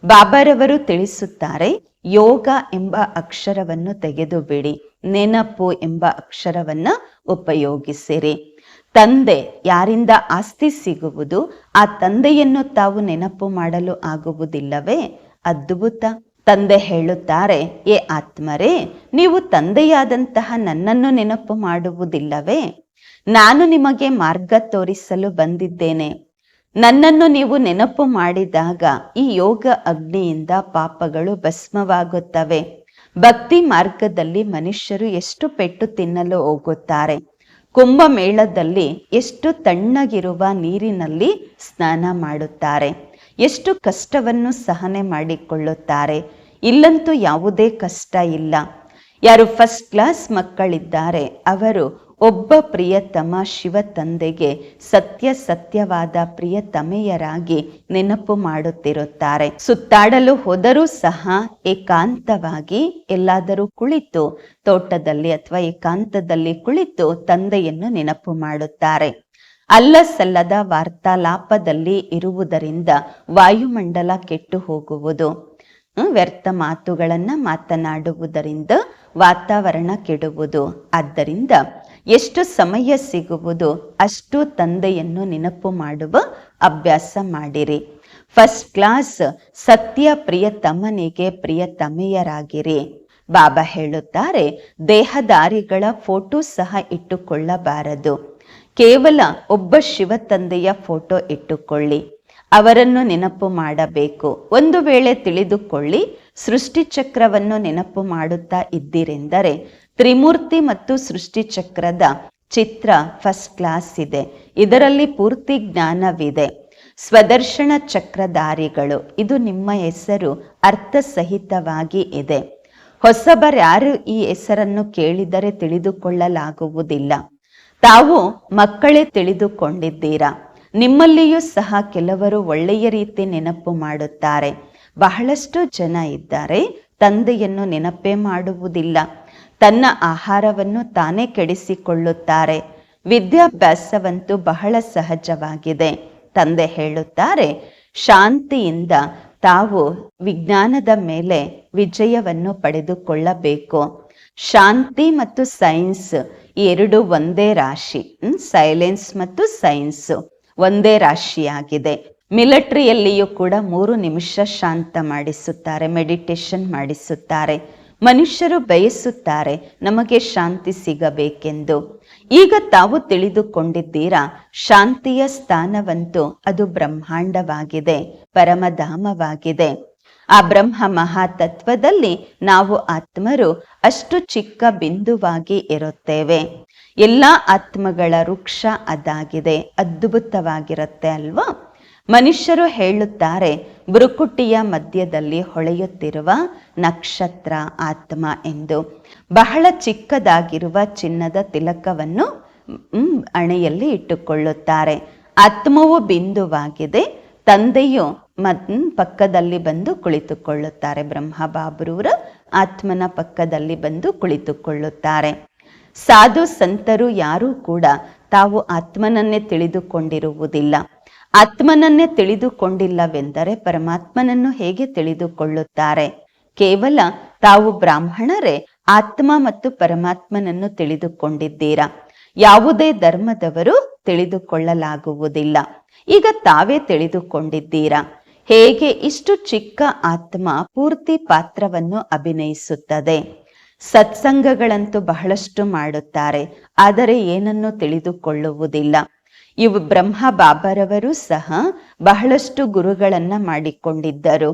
ಬಾಬಾರವರು ತಿಳಿಸುತ್ತಾರೆ, ಯೋಗ ಎಂಬ ಅಕ್ಷರವನ್ನು ತೆಗೆದು ಬಿಡಿ ನೆನಪು ಎಂಬ ಅಕ್ಷರವನ್ನ ಉಪಯೋಗಿಸಿರಿ. ತಂದೆ ಯಾರಿಂದ ಆಸ್ತಿ ಸಿಗುವುದು, ಆ ತಂದೆಯನ್ನು ತಾವು ನೆನಪು ಮಾಡಲು ಆಗುವುದಿಲ್ಲವೇ? ಅದ್ಭುತ. ತಂದೆ ಹೇಳುತ್ತಾರೆ, ಏ ಆತ್ಮರೇ, ನೀವು ತಂದೆಯಾದಂತಹ ನನ್ನನ್ನು ನೆನಪು ಮಾಡುವುದಿಲ್ಲವೇ? ನಾನು ನಿಮಗೆ ಮಾರ್ಗ ತೋರಿಸಲು ಬಂದಿದ್ದೇನೆ. ನನ್ನನ್ನು ನೀವು ನೆನಪು ಮಾಡಿದಾಗ ಈ ಯೋಗ ಅಗ್ನಿಯಿಂದ ಪಾಪಗಳು ಭಸ್ಮವಾಗುತ್ತವೆ. ಭಕ್ತಿ ಮಾರ್ಗದಲ್ಲಿ ಮನುಷ್ಯರು ಎಷ್ಟು ಪೆಟ್ಟು ತಿನ್ನಲು ಹೋಗುತ್ತಾರೆ? ಕುಂಭಮೇಳದಲ್ಲಿ ಎಷ್ಟು ತಣ್ಣಗಿರುವ ನೀರಿನಲ್ಲಿ ಸ್ನಾನ ಮಾಡುತ್ತಾರೆ? ಎಷ್ಟು ಕಷ್ಟವನ್ನು ಸಹನೆ ಮಾಡಿಕೊಳ್ಳುತ್ತಾರೆ? ಇಲ್ಲಂತೂ ಯಾವುದೇ ಕಷ್ಟ ಇಲ್ಲ. ಯಾರು ಫಸ್ಟ್ ಕ್ಲಾಸ್ ಮಕ್ಕಳಿದ್ದಾರೆ, ಅವರು ಒಬ್ಬ ಪ್ರಿಯತಮ ಶಿವ ತಂದೆಗೆ ಸತ್ಯ ಸತ್ಯವಾದ ಪ್ರಿಯತಮೆಯರಾಗಿ ನೆನಪು ಮಾಡುತ್ತಿರುತ್ತಾರೆ. ಸುತ್ತಾಡಲು ಹೋದರೂ ಸಹ ಏಕಾಂತವಾಗಿ ಎಲ್ಲಾದರೂ ಕುಳಿತು ತೋಟದಲ್ಲಿ ಅಥವಾ ಏಕಾಂತದಲ್ಲಿ ಕುಳಿತು ತಂದೆಯನ್ನು ನೆನಪು ಮಾಡುತ್ತಾರೆ. ಅಲ್ಲ ಸಲ್ಲದ ವಾರ್ತಾಲಾಪದಲ್ಲಿ ಇರುವುದರಿಂದ ವಾಯುಮಂಡಲ ಕೆಟ್ಟು ಹೋಗುವುದು ವ್ಯರ್ಥ ಮಾತುಗಳನ್ನು ಮಾತನಾಡುವುದರಿಂದ ವಾತಾವರಣ ಕೆಡುವುದು. ಆದ್ದರಿಂದ ಎಷ್ಟು ಸಮಯ ಸಿಗುವುದು, ಅಷ್ಟು ತಂದೆಯನ್ನು ನೆನಪು ಮಾಡುವ ಅಭ್ಯಾಸ ಮಾಡಿರಿ. ಫಸ್ಟ್ ಕ್ಲಾಸ್ ಸತ್ಯ ಪ್ರಿಯತಮನಿಗೆ ಪ್ರಿಯತಮೆಯರಾಗಿರಿ ಬಾಬಾ ಹೇಳುತ್ತಾರೆ, ದೇಹದಾರಿಗಳ ಫೋಟೋ ಸಹ ಇಟ್ಟುಕೊಳ್ಳಬಾರದು. ಕೇವಲ ಒಬ್ಬ ಶಿವ ತಂದೆಯ ಫೋಟೋ ಇಟ್ಟುಕೊಳ್ಳಿ. ಅವರನ್ನು ನೆನಪು ಮಾಡಬೇಕು. ಒಂದು ವೇಳೆ ತಿಳಿದುಕೊಳ್ಳಿ ಸೃಷ್ಟಿಚಕ್ರವನ್ನು ನೆನಪು ಮಾಡುತ್ತಾ ಇದ್ದೀರೆಂದರೆ ತ್ರಿಮೂರ್ತಿ ಮತ್ತು ಸೃಷ್ಟಿ ಚಕ್ರದ ಚಿತ್ರ ಫಸ್ಟ್ ಕ್ಲಾಸ್ ಇದೆ. ಇದರಲ್ಲಿ ಪೂರ್ತಿ ಜ್ಞಾನವಿದೆ. ಸ್ವದರ್ಶನ ಚಕ್ರಧಾರಿಗಳು. ಇದು ನಿಮ್ಮ ಹೆಸರು, ಅರ್ಥಸಹಿತವಾಗಿ ಇದೆ. ಹೊಸಬರ್ಯಾರು ಈ ಹೆಸರನ್ನು ಕೇಳಿದರೆ ತಿಳಿದುಕೊಳ್ಳಲಾಗುವುದಿಲ್ಲ. ತಾವು ಮಕ್ಕಳೇ ತಿಳಿದುಕೊಂಡಿದ್ದೀರಾ? ನಿಮ್ಮಲ್ಲಿಯೂ ಸಹ ಕೆಲವರು ಒಳ್ಳೆಯ ರೀತಿ ನೆನಪು ಮಾಡುತ್ತಾರೆ. ಬಹಳಷ್ಟು ಜನ ಇದ್ದಾರೆ, ತಂದೆಯನ್ನು ನೆನಪೇ ಮಾಡುವುದಿಲ್ಲ. ತನ್ನ ಆಹಾರವನ್ನು ತಾನೇ ಕೆಡಿಸಿಕೊಳ್ಳುತ್ತಾರೆ. ವಿದ್ಯಾಭ್ಯಾಸವಂತೂ ಬಹಳ ಸಹಜವಾಗಿದೆ. ತಂದೆ ಹೇಳುತ್ತಾರೆ, ಶಾಂತಿಯಿಂದ ತಾವು ವಿಜ್ಞಾನದ ಮೇಲೆ ವಿಜಯವನ್ನು ಪಡೆದುಕೊಳ್ಳಬೇಕು. ಶಾಂತಿ ಮತ್ತು ಸೈನ್ಸ್ ಎರಡು ಒಂದೇ ರಾಶಿ. ಸೈಲೆನ್ಸ್ ಮತ್ತು ಸೈನ್ಸ್ ಒಂದೇ ರಾಶಿಯಾಗಿದೆ. ಮಿಲಿಟರಿಯಲ್ಲಿಯೂ ಕೂಡ ಮೂರು ನಿಮಿಷ ಶಾಂತ ಮಾಡಿಸುತ್ತಾರೆ, ಮೆಡಿಟೇಷನ್ ಮಾಡಿಸುತ್ತಾರೆ. ಮನುಷ್ಯರು ಬಯಸುತ್ತಾರೆ ನಮಗೆ ಶಾಂತಿ ಸಿಗಬೇಕೆಂದು. ಈಗ ತಾವು ತಿಳಿದುಕೊಂಡಿದ್ದೀರಾ, ಶಾಂತಿಯ ಸ್ಥಾನವಂತೂ ಅದು ಬ್ರಹ್ಮಾಂಡವಾಗಿದೆ, ಪರಮಧಾಮವಾಗಿದೆ. ಆ ಬ್ರಹ್ಮ ಮಹಾತತ್ವದಲ್ಲಿ ನಾವು ಆತ್ಮರು ಅಷ್ಟು ಚಿಕ್ಕ ಬಿಂದುವಾಗಿ ಇರುತ್ತೇವೆ. ಎಲ್ಲ ಆತ್ಮಗಳ ವೃಕ್ಷ ಅದಾಗಿದೆ, ಅದ್ಭುತವಾಗಿರುತ್ತೆ ಅಲ್ವಾ? ಮನುಷ್ಯರು ಹೇಳುತ್ತಾರೆ ಬುರುಕುಟಿಯ ಮಧ್ಯದಲ್ಲಿ ಹೊಳೆಯುತ್ತಿರುವ ನಕ್ಷತ್ರ ಆತ್ಮ ಎಂದು. ಬಹಳ ಚಿಕ್ಕದಾಗಿರುವ ಚಿನ್ನದ ತಿಲಕವನ್ನು ಅಣೆಯಲ್ಲಿ ಇಟ್ಟುಕೊಳ್ಳುತ್ತಾರೆ. ಆತ್ಮವು ಬಿಂದುವಾಗಿದೆ, ತಂದೆಯು ಮತ್ ಪಕ್ಕದಲ್ಲಿ ಬಂದು ಕುಳಿತುಕೊಳ್ಳುತ್ತಾರೆ. ಬ್ರಹ್ಮ ಬಾಬುರವರ ಆತ್ಮನ ಪಕ್ಕದಲ್ಲಿ ಬಂದು ಕುಳಿತುಕೊಳ್ಳುತ್ತಾರೆ. ಸಾಧು ಸಂತರು ಯಾರೂ ಕೂಡ ತಾವು ಆತ್ಮನನ್ನೇ ತಿಳಿದುಕೊಂಡಿರುವುದಿಲ್ಲ. ಆತ್ಮನನ್ನೇ ತಿಳಿದುಕೊಂಡಿಲ್ಲವೆಂದರೆ ಪರಮಾತ್ಮನನ್ನು ಹೇಗೆ ತಿಳಿದುಕೊಳ್ಳುತ್ತಾರೆ? ಕೇವಲ ತಾವು ಬ್ರಾಹ್ಮಣರೇ ಆತ್ಮ ಮತ್ತು ಪರಮಾತ್ಮನನ್ನು ತಿಳಿದುಕೊಂಡಿದ್ದೀರಾ? ಯಾವುದೇ ಧರ್ಮದವರು ತಿಳಿದುಕೊಳ್ಳಲಾಗುವುದಿಲ್ಲ. ಈಗ ತಾವೇ ತಿಳಿದುಕೊಂಡಿದ್ದೀರಾ? ಹೇಗೆ ಇಷ್ಟು ಚಿಕ್ಕ ಆತ್ಮ ಪೂರ್ತಿ ಪಾತ್ರವನ್ನು ಅಭಿನಯಿಸುತ್ತದೆ? ಸತ್ಸಂಗಗಳಂತೂ ಬಹಳಷ್ಟು ಮಾಡುತ್ತಾರೆ, ಆದರೆ ಏನನ್ನು ತಿಳಿದುಕೊಳ್ಳುವುದಿಲ್ಲ. ಇವು ಬ್ರಹ್ಮ ಬಾಬರವರು ಸಹ ಬಹಳಷ್ಟು ಗುರುಗಳನ್ನ ಮಾಡಿಕೊಂಡಿದ್ದರು.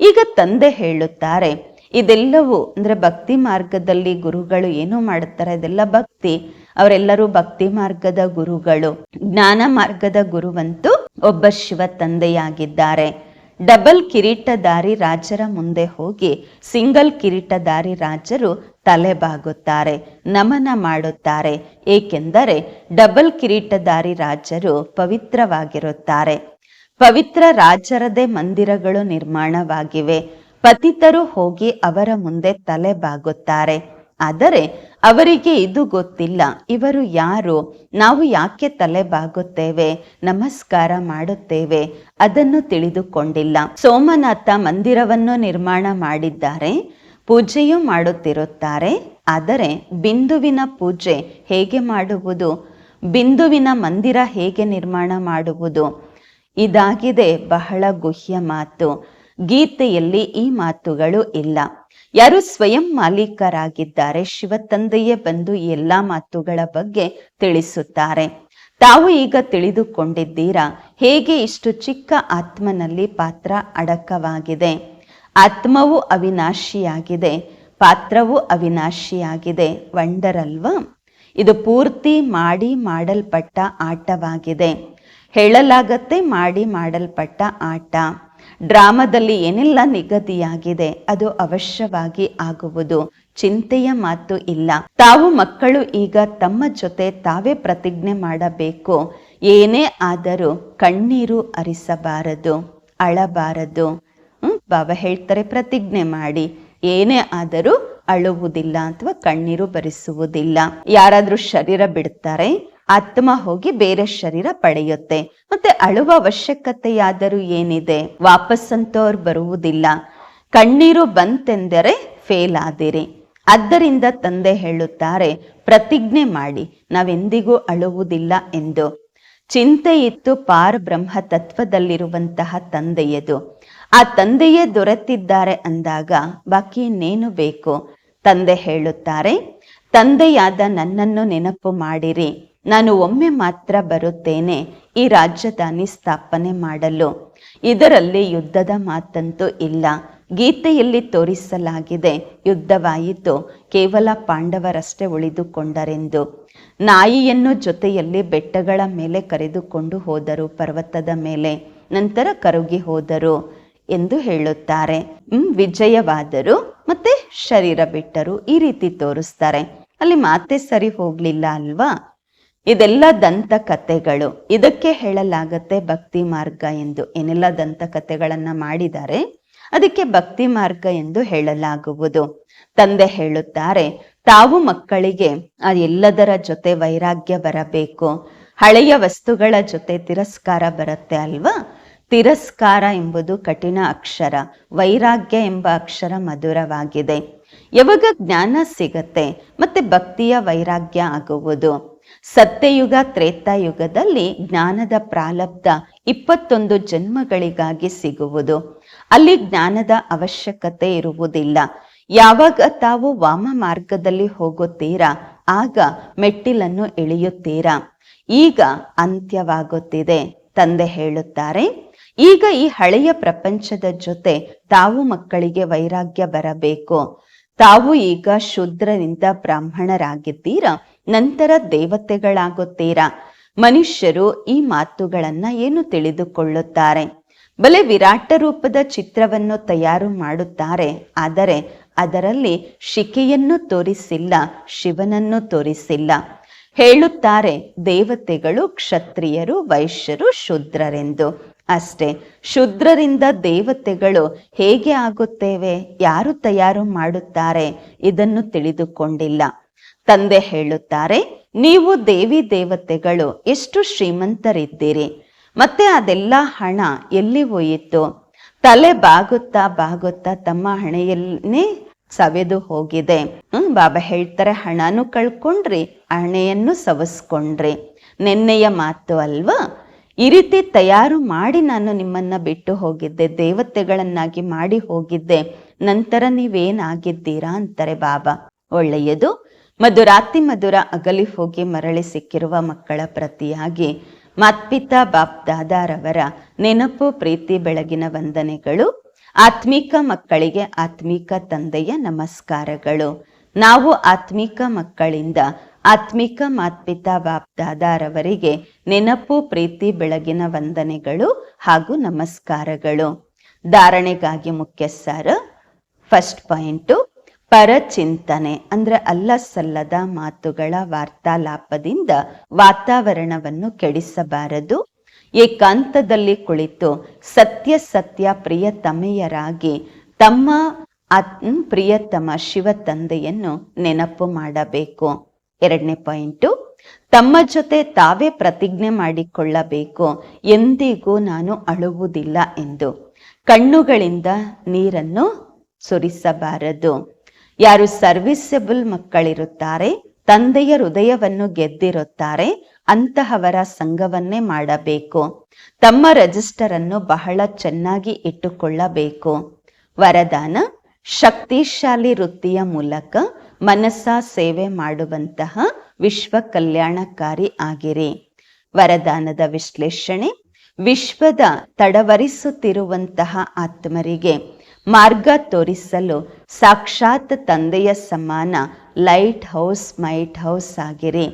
ಈಗ ತಂದೆ ಹೇಳುತ್ತಾರೆ, ಇದೆಲ್ಲವೂ ಅಂದ್ರೆ ಭಕ್ತಿ ಮಾರ್ಗದಲ್ಲಿ ಗುರುಗಳು ಏನು ಮಾಡುತ್ತಾರೆ? ಇದೆಲ್ಲ ಭಕ್ತಿ, ಅವರೆಲ್ಲರೂ ಭಕ್ತಿ ಮಾರ್ಗದ ಗುರುಗಳು. ಜ್ಞಾನ ಮಾರ್ಗದ ಗುರುವಂತೂ ಒಬ್ಬ ಶಿವ ತಂದೆಯಾಗಿದ್ದಾರೆ. ಡಬಲ್ ಕಿರೀಟಧಾರಿ ರಾಜರ ಮುಂದೆ ಹೋಗಿ, ಸಿಂಗಲ್ ಕಿರೀಟಧಾರಿ ರಾಜರು ತಲೆಬಾಗುತ್ತಾರೆ, ನಮನ ಮಾಡುತ್ತಾರೆ, ಏಕೆಂದರೆ ಡಬಲ್ ಕಿರೀಟಧಾರಿ ರಾಜರು ಪವಿತ್ರವಾಗಿರುತ್ತಾರೆ. ಪವಿತ್ರ ರಾಜರದೇ ಮಂದಿರಗಳು ನಿರ್ಮಾಣವಾಗಿವೆ. ಪತಿತರು ಹೋಗಿ ಅವರ ಮುಂದೆ ತಲೆ ಬಾಗುತ್ತಾರೆ ಆದರೆ ಅವರಿಗೆ ಇದು ಗೊತ್ತಿಲ್ಲ, ಇವರು ಯಾರು, ನಾವು ಯಾಕೆ ತಲೆ ಬಾಗುತ್ತೇವೆ ನಮಸ್ಕಾರ ಮಾಡುತ್ತೇವೆ, ಅದನ್ನು ತಿಳಿದುಕೊಂಡಿಲ್ಲ. ಸೋಮನಾಥ ಮಂದಿರವನ್ನು ನಿರ್ಮಾಣ ಮಾಡಿದ್ದಾರೆ. ಪೂಜೆಯೂ ಮಾಡುತ್ತಿರುತ್ತಾರೆ. ಆದರೆ ಬಿಂದುವಿನ ಪೂಜೆ ಹೇಗೆ ಮಾಡುವುದು? ಬಿಂದುವಿನ ಮಂದಿರ ಹೇಗೆ ನಿರ್ಮಾಣ ಮಾಡುವುದು? ಇದಾಗಿದೆ ಬಹಳ ಗುಹ್ಯ ಮಾತು. ಗೀತೆಯಲ್ಲಿ ಈ ಮಾತುಗಳು ಇಲ್ಲ. ಯಾರು ಸ್ವಯಂ ಮಾಲೀಕರಾಗಿದ್ದಾರೆ, ಶಿವ ತಂದೆಯೇ ಬಂದು ಎಲ್ಲ ಎಲ್ಲಾ ಮಾತುಗಳ ಬಗ್ಗೆ ತಿಳಿಸುತ್ತಾರೆ. ತಾವು ಈಗ ತಿಳಿದುಕೊಂಡಿದ್ದೀರಾ? ಹೇಗೆ ಇಷ್ಟು ಚಿಕ್ಕ ಆತ್ಮನಲ್ಲಿ ಪಾತ್ರ ಅಡಕವಾಗಿದೆ? ಆತ್ಮವು ಅವಿನಾಶಿಯಾಗಿದೆ, ಪಾತ್ರವು ಅವಿನಾಶಿಯಾಗಿದೆ ವಂಡರ್ ಅಲ್ವಾ ಇದು ಪೂರ್ತಿ ಮಾಡಿ ಮಾಡಲ್ಪಟ್ಟ ಆಟವಾಗಿದೆ. ಹೇಳಲಾಗತ್ತೆ ಮಾಡಿ ಮಾಡಲ್ಪಟ್ಟ ಆಟ. ಡ್ರಾಮದಲ್ಲಿ ಏನೆಲ್ಲ ನಿಗದಿಯಾಗಿದೆ, ಅದು ಅವಶ್ಯವಾಗಿ ಆಗುವುದು. ಚಿಂತೆಯ ಮಾತು ಇಲ್ಲ. ತಾವು ಮಕ್ಕಳು ಈಗ ತಮ್ಮ ಜೊತೆ ತಾವೇ ಪ್ರತಿಜ್ಞೆ ಮಾಡಬೇಕು. ಏನೇ ಆದರೂ ಕಣ್ಣೀರು ಅರಿಸಬಾರದು, ಅಳಬಾರದು. ಬಾಬಾ ಹೇಳ್ತಾರೆ ಪ್ರತಿಜ್ಞೆ ಮಾಡಿ. ಏನೇ ಆದರೂ ಅಳುವುದಿಲ್ಲ ಅಥವಾ ಕಣ್ಣೀರು ಬರಿಸುವುದಿಲ್ಲ. ಯಾರಾದ್ರೂ ಶರೀರ ಬಿಡ್ತಾರೆ, ಆತ್ಮ ಹೋಗಿ ಬೇರೆ ಶರೀರ ಪಡೆಯುತ್ತೆ. ಮತ್ತೆ ಅಳುವ ಅವಶ್ಯಕತೆಯಾದರೂ ಏನಿದೆ? ವಾಪಸ್ಸಂತೂ ಅವ್ರು ಬರುವುದಿಲ್ಲ. ಕಣ್ಣೀರು ಬಂತೆಂದರೆ ಫೇಲ್ ಆದಿರಿ. ಆದ್ದರಿಂದ ತಂದೆ ಹೇಳುತ್ತಾರೆ, ಪ್ರತಿಜ್ಞೆ ಮಾಡಿ, ನಾವೆಂದಿಗೂ ಅಳುವುದಿಲ್ಲ ಎಂದು. ಚಿಂತೆ ಇತ್ತು ಪಾರ ಬ್ರಹ್ಮ ತತ್ವದಲ್ಲಿರುವಂತಹ ತಂದೆಯದು. ಆ ತಂದೆಯೇ ದೊರೆತಿದ್ದಾರೆ ಅಂದಾಗ ಬಾಕಿ ಇನ್ನೇನು ಬೇಕು? ತಂದೆ ಹೇಳುತ್ತಾರೆ, ತಂದೆಯಾದ ನನ್ನನ್ನು ನೆನಪು ಮಾಡಿರಿ. ನಾನು ಒಮ್ಮೆ ಮಾತ್ರ ಬರುತ್ತೇನೆ, ಈ ರಾಜಧಾನಿ ಸ್ಥಾಪನೆ ಮಾಡಲು. ಇದರಲ್ಲಿ ಯುದ್ಧದ ಮಾತಂತೂ ಇಲ್ಲ. ಗೀತೆಯಲ್ಲಿ ತೋರಿಸಲಾಗಿದೆ, ಯುದ್ಧವಾಯಿತು, ಕೇವಲ ಪಾಂಡವರಷ್ಟೇ ಉಳಿದುಕೊಂಡರೆಂದು. ನಾಯಿಯನ್ನು ಜೊತೆಯಲ್ಲಿ ಬೆಟ್ಟಗಳ ಮೇಲೆ ಕರೆದುಕೊಂಡು ಹೋದರು ಪರ್ವತದ ಮೇಲೆ. ನಂತರ ಕರುಗಿ ಹೋದರು. ಎಂದು ಹೇಳುತ್ತಾರೆ. ವಿಜಯವಾದರು ಮತ್ತೆ ಶರೀರ ಬಿಟ್ಟರು ಈ ರೀತಿ ತೋರಿಸ್ತಾರೆ. ಅಲ್ಲಿ ಮಾತೆ ಸರಿ ಹೋಗ್ಲಿಲ್ಲ ಅಲ್ವಾ? ಇದೆಲ್ಲ ದಂತ ಕಥೆಗಳು ಇದಕ್ಕೆ ಹೇಳಲಾಗತ್ತೆ ಭಕ್ತಿ ಮಾರ್ಗ ಎಂದು. ಏನೆಲ್ಲ ದಂತ ಕಥೆಗಳನ್ನ ಮಾಡಿದ್ದಾರೆ? ಅದಕ್ಕೆ ಭಕ್ತಿ ಮಾರ್ಗ ಎಂದು ಹೇಳಲಾಗುವುದು. ತಂದೆ ಹೇಳುತ್ತಾರೆ, ತಾವು ಮಕ್ಕಳಿಗೆ ಆ ಎಲ್ಲದರ ಜೊತೆ ವೈರಾಗ್ಯ ಬರಬೇಕು. ಹಳೆಯ ವಸ್ತುಗಳ ಜೊತೆ ತಿರಸ್ಕಾರ ಬರುತ್ತೆ ಅಲ್ವಾ? ತಿರಸ್ಕಾರ ಎಂಬುದು ಕಠಿಣ ಅಕ್ಷರ, ವೈರಾಗ್ಯ ಎಂಬ ಅಕ್ಷರ ಮಧುರವಾಗಿದೆ. ಯಾವಾಗ ಜ್ಞಾನ ಸಿಗತ್ತೆ ಮತ್ತೆ ಭಕ್ತಿಯ ವೈರಾಗ್ಯ ಆಗುವುದು? ಸತ್ಯಯುಗ, ತ್ರೇತಾಯುಗದಲ್ಲಿ ಜ್ಞಾನದ ಪ್ರಾಲಬ್ಧ ಇಪ್ಪತ್ತೊಂದು ಜನ್ಮಗಳಿಗಾಗಿ ಸಿಗುವುದು. ಅಲ್ಲಿ ಜ್ಞಾನದ ಅವಶ್ಯಕತೆ ಇರುವುದಿಲ್ಲ. ಯಾವಾಗ ತಾವು ವಾಮ ಮಾರ್ಗದಲ್ಲಿ ಹೋಗುತ್ತೀರಾ, ಆಗ ಮೆಟ್ಟಿಲನ್ನು ಇಳಿಯುತ್ತೀರಾ ಈಗ ಅಂತ್ಯವಾಗುತ್ತಿದೆ, ತಂದೆ ಹೇಳುತ್ತಾರೆ ಈಗ ಈ ಹಳೆಯ ಪ್ರಪಂಚದ ಜೊತೆ ತಾವು ಮಕ್ಕಳಿಗೆ ವೈರಾಗ್ಯ ಬರಬೇಕು. ತಾವು ಈಗ ಶುದ್ರನಿಂದ ಬ್ರಾಹ್ಮಣರಾಗಿದ್ದೀರಾ? ನಂತರ ದೇವತೆಗಳಾಗುತ್ತೀರಾ? ಮನುಷ್ಯರು ಈ ಮಾತುಗಳನ್ನ ಏನು ತಿಳಿದುಕೊಳ್ಳುತ್ತಾರೆ? ಬಲೆ ವಿರಾಟ ರೂಪದ ಚಿತ್ರವನ್ನು ತಯಾರು ಮಾಡುತ್ತಾರೆ. ಆದರೆ ಅದರಲ್ಲಿ ಶಿಕೆಯನ್ನು ತೋರಿಸಿಲ್ಲ, ಶಿವನನ್ನು ತೋರಿಸಿಲ್ಲ. ಹೇಳುತ್ತಾರೆ, ದೇವತೆಗಳು ಕ್ಷತ್ರಿಯರು, ವೈಶ್ಯರು ಶೂದ್ರರೆಂದು. ಅಷ್ಟೇ. ಶುದ್ರರಿಂದ ದೇವತೆಗಳು ಹೇಗೆ ಆಗುತ್ತೇವೆ? ಯಾರು ತಯಾರು ಮಾಡುತ್ತಾರೆ? ಇದನ್ನು ತಿಳಿದುಕೊಂಡಿಲ್ಲ. ತಂದೆ ಹೇಳುತ್ತಾರೆ, ನೀವು ದೇವಿ ದೇವತೆಗಳು, ಎಷ್ಟು ಶ್ರೀಮಂತರಿದ್ದೀರಿ? ಮತ್ತೆ ಅದೆಲ್ಲ ಹಣ ಎಲ್ಲಿ ಹೋಯಿತು? ತಲೆ ಬಾಗುತ್ತಾ ಬಾಗುತ್ತಾ ತಮ್ಮ ಹಣೆಯಲ್ಲೇ ಸವೆದು ಹೋಗಿದೆ. ಹ್ಮ್, ಬಾಬಾ ಹೇಳ್ತಾರೆ, ಹಣನು ಕಳ್ಕೊಂಡ್ರಿ, ಹಣೆಯನ್ನು ಸವಸ್ಕೊಂಡ್ರಿ. ನೆನ್ನೆಯ ಮಾತು ಅಲ್ವಾ? ಈ ರೀತಿ ತಯಾರು ಮಾಡಿ ನಾನು ನಿಮ್ಮನ್ನ ಬಿಟ್ಟು ಹೋಗಿದ್ದೆ, ದೇವತೆಗಳನ್ನಾಗಿ ಮಾಡಿ ಹೋಗಿದ್ದೆ. ನಂತರ ನೀವೇನಾಗಿದ್ದೀರಾ ಅಂತಾರೆ ಬಾಬಾ. ಒಳ್ಳೆಯದು. ಮಧುರಾತಿ ಮಧುರ ಅಗಲಿ ಹೋಗಿ ಮರಳಿ ಸಿಕ್ಕಿರುವ ಮಕ್ಕಳ ಪ್ರತಿಯಾಗಿ ಮಾತ್ಪಿತಾ ಬಾಪ್ ದಾದಾರವರ ನೆನಪು, ಪ್ರೀತಿ, ಬೆಳಗಿನ ವಂದನೆಗಳು, ಆತ್ಮಿಕ ಮಕ್ಕಳಿಗೆ ಆತ್ಮಿಕ ತಂದೆಯ ನಮಸ್ಕಾರಗಳು. ನಾವು ಆತ್ಮಿಕ ಮಕ್ಕಳಿಂದ ಆತ್ಮಿಕ ಮಾತ್ಪಿತಾ ಬಾಪ್ ದಾದಾರವರಿಗೆ ನೆನಪು, ಪ್ರೀತಿ, ಬೆಳಗಿನ ವಂದನೆಗಳು ಹಾಗೂ ನಮಸ್ಕಾರಗಳು. ಧಾರಣೆಗಾಗಿ ಮುಖ್ಯ ಸಾರ ಫಸ್ಟ್ ಪಾಯಿಂಟು ಪರಚಿಂತನೆ ಅಂದ್ರೆ ಅಲ್ಲ ಸಲ್ಲದ ಮಾತುಗಳ ವಾರ್ತಾಲಾಪದಿಂದ ವಾತಾವರಣವನ್ನು ಕೆಡಿಸಬಾರದು. ಏಕಾಂತದಲ್ಲಿ ಕುಳಿತು ಸತ್ಯ ಸತ್ಯ ಪ್ರಿಯತಮೆಯರಾಗಿ ತಮ್ಮ ಪ್ರಿಯತಮ ಶಿವ ತಂದೆಯನ್ನು ನೆನಪು ಮಾಡಬೇಕು. ಎರಡನೇ ಪಾಯಿಂಟು, ತಮ್ಮ ಜೊತೆ ತಾವೇ ಪ್ರತಿಜ್ಞೆ ಮಾಡಿಕೊಳ್ಳಬೇಕು, ಎಂದಿಗೂ ನಾನು ಅಳುವುದಿಲ್ಲ ಎಂದು. ಕಣ್ಣುಗಳಿಂದ ನೀರನ್ನು ಸುರಿಸಬಾರದು. ಯಾರು ಸರ್ವಿಸಬಲ್ ಮಕ್ಕಳಿರುತ್ತಾರೆ, ತಂದೆಯ ಹೃದಯವನ್ನು ಗೆದ್ದಿರುತ್ತಾರೆ, ಅಂತಹವರ ಸಂಘವನ್ನೇ ಮಾಡಬೇಕು. ತಮ್ಮ ರಿಜಿಸ್ಟರ್ ಅನ್ನು ಬಹಳ ಚೆನ್ನಾಗಿ ಇಟ್ಟುಕೊಳ್ಳಬೇಕು. ವರದಾನ, ಶಕ್ತಿಶಾಲಿ ವೃತ್ತಿಯ ಮೂಲಕ ಮನಸ್ಸ ಸೇವೆ ಮಾಡುವಂತಹ ವಿಶ್ವ ಕಲ್ಯಾಣಕಾರಿ ಆಗಿರಿ. ವರದಾನದ ವಿಶ್ಲೇಷಣೆ, ವಿಶ್ವದ ತಡವರಿಸುತ್ತಿರುವಂತಹ ಆತ್ಮರಿಗೆ ಮಾರ್ಗ ತೋರಿಸಲು ಸಾಕ್ಷಾತ್ ತಂದೆಯ ಸಮಾನ ಲೈಟ್ ಹೌಸ್, ಮೈಟ್ ಹೌಸ್ ಆಗಿರಿ.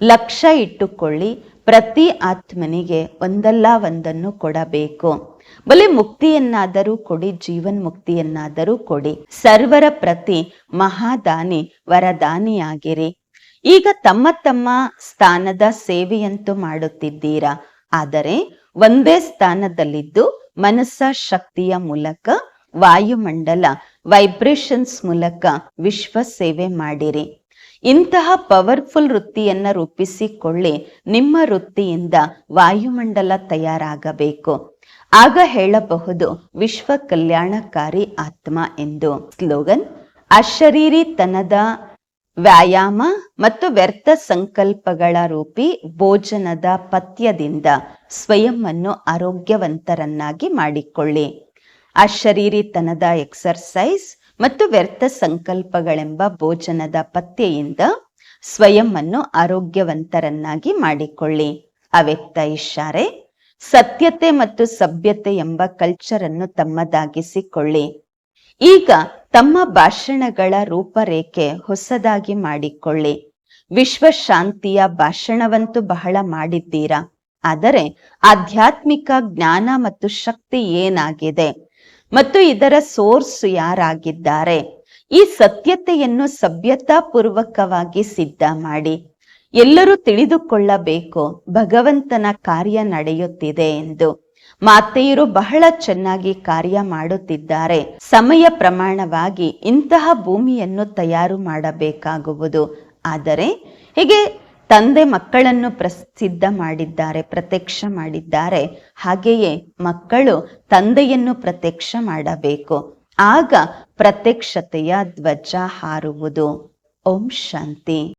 ಲಕ್ಷ್ಯ ಇಟ್ಟುಕೊಳ್ಳಿ, ಪ್ರತಿ ಆತ್ಮನಿಗೆ ಒಂದಲ್ಲ ಒಂದನ್ನು ಕೊಡಬೇಕು. ಬಲೆ ಮುಕ್ತಿಯನ್ನಾದರೂ ಕೊಡಿ, ಜೀವನ್ ಮುಕ್ತಿಯನ್ನಾದರೂ ಕೊಡಿ. ಸರ್ವರ ಪ್ರತಿ ಮಹಾದಾನಿ, ವರದಾನಿಯಾಗಿರಿ. ಈಗ ತಮ್ಮ ತಮ್ಮ ಸ್ಥಾನದ ಸೇವೆಯಂತೂ ಮಾಡುತ್ತಿದ್ದೀರಾ? ಆದರೆ ಒಂದೇ ಸ್ಥಾನದಲ್ಲಿದ್ದು ಮನಸ್ಸ ಶಕ್ತಿಯ ಮೂಲಕ, ವಾಯುಮಂಡಲ ವೈಬ್ರೇಷನ್ಸ್ ಮೂಲಕ ವಿಶ್ವ ಸೇವೆ ಮಾಡಿರಿ. ಇಂತಹ ಪವರ್ಫುಲ್ ವೃತ್ತಿಯನ್ನ ರೂಪಿಸಿಕೊಳ್ಳಿ. ನಿಮ್ಮ ವೃತ್ತಿಯಿಂದ ವಾಯುಮಂಡಲ ತಯಾರಾಗಬೇಕು. ಆಗ ಹೇಳಬಹುದು ವಿಶ್ವ ಕಲ್ಯಾಣಕಾರಿ ಆತ್ಮ ಎಂದು. ಸ್ಲೋಗನ್, ಅಶರೀರಿತನದ ವ್ಯಾಯಾಮ ಮತ್ತು ವ್ಯರ್ಥ ಸಂಕಲ್ಪಗಳ ರೂಪಿ ಭೋಜನದ ಪಥ್ಯದಿಂದ ಸ್ವಯಂವನ್ನು ಆರೋಗ್ಯವಂತರನ್ನಾಗಿ ಮಾಡಿಕೊಳ್ಳಿ. ಅಶರೀರಿತನದ ಎಕ್ಸರ್ಸೈಸ್ ಮತ್ತು ವ್ಯರ್ಥ ಸಂಕಲ್ಪಗಳೆಂಬ ಭೋಜನದ ಪಥ್ಯೆಯಿಂದ ಸ್ವಯಂವನ್ನು ಆರೋಗ್ಯವಂತರನ್ನಾಗಿ ಮಾಡಿಕೊಳ್ಳಿ. ಅವ್ಯಕ್ತ ಇಶಾರೆ ಸತ್ಯತೆ ಮತ್ತು ಸಭ್ಯತೆ ಎಂಬ ಕಲ್ಚರ್ ಅನ್ನು ತಮ್ಮದಾಗಿಸಿಕೊಳ್ಳಿ. ಈಗ ತಮ್ಮ ಭಾಷಣಗಳ ರೂಪರೇಖೆ ಹೊಸದಾಗಿ ಮಾಡಿಕೊಳ್ಳಿ. ವಿಶ್ವ ಶಾಂತಿಯ ಭಾಷಣವಂತೂ ಬಹಳ ಮಾಡಿದ್ದೀರಾ? ಆದರೆ ಆಧ್ಯಾತ್ಮಿಕ ಜ್ಞಾನ ಮತ್ತು ಶಕ್ತಿ ಏನಾಗಿದೆ? ಮತ್ತು ಇದರ ಸೋರ್ಸ್ ಯಾರಾಗಿದ್ದಾರೆ? ಈ ಸತ್ಯತೆಯನ್ನು ಸಭ್ಯತಾ ಪೂರ್ವಕವಾಗಿ ಸಿದ್ಧ ಮಾಡಿ. ಎಲ್ಲರೂ ತಿಳಿದುಕೊಳ್ಳಬೇಕು, ಭಗವಂತನ ಕಾರ್ಯ ನಡೆಯುತ್ತಿದೆ ಎಂದು. ಮಾತೆಯರು ಬಹಳ ಚೆನ್ನಾಗಿ ಕಾರ್ಯ ಮಾಡುತ್ತಿದ್ದಾರೆ. ಸಮಯ ಪ್ರಮಾಣವಾಗಿ ಇಂತಹ ಭೂಮಿಯನ್ನು ತಯಾರು ಮಾಡಬೇಕಾಗುವುದು. ಆದರೆ, ಹೀಗೆ ತಂದೆ ಮಕ್ಕಳನ್ನು ಪ್ರಸಿದ್ಧ ಮಾಡಿದ್ದಾರೆ, ಪ್ರತ್ಯಕ್ಷ ಮಾಡಿದ್ದಾರೆ, ಹಾಗೆಯೇ ಮಕ್ಕಳು ತಂದೆಯನ್ನು ಪ್ರತ್ಯಕ್ಷ ಮಾಡಬೇಕು. ಆಗ ಪ್ರತ್ಯಕ್ಷತೆಯ ಧ್ವಜ ಹಾರುವುದು. ಓಂ ಶಾಂತಿ.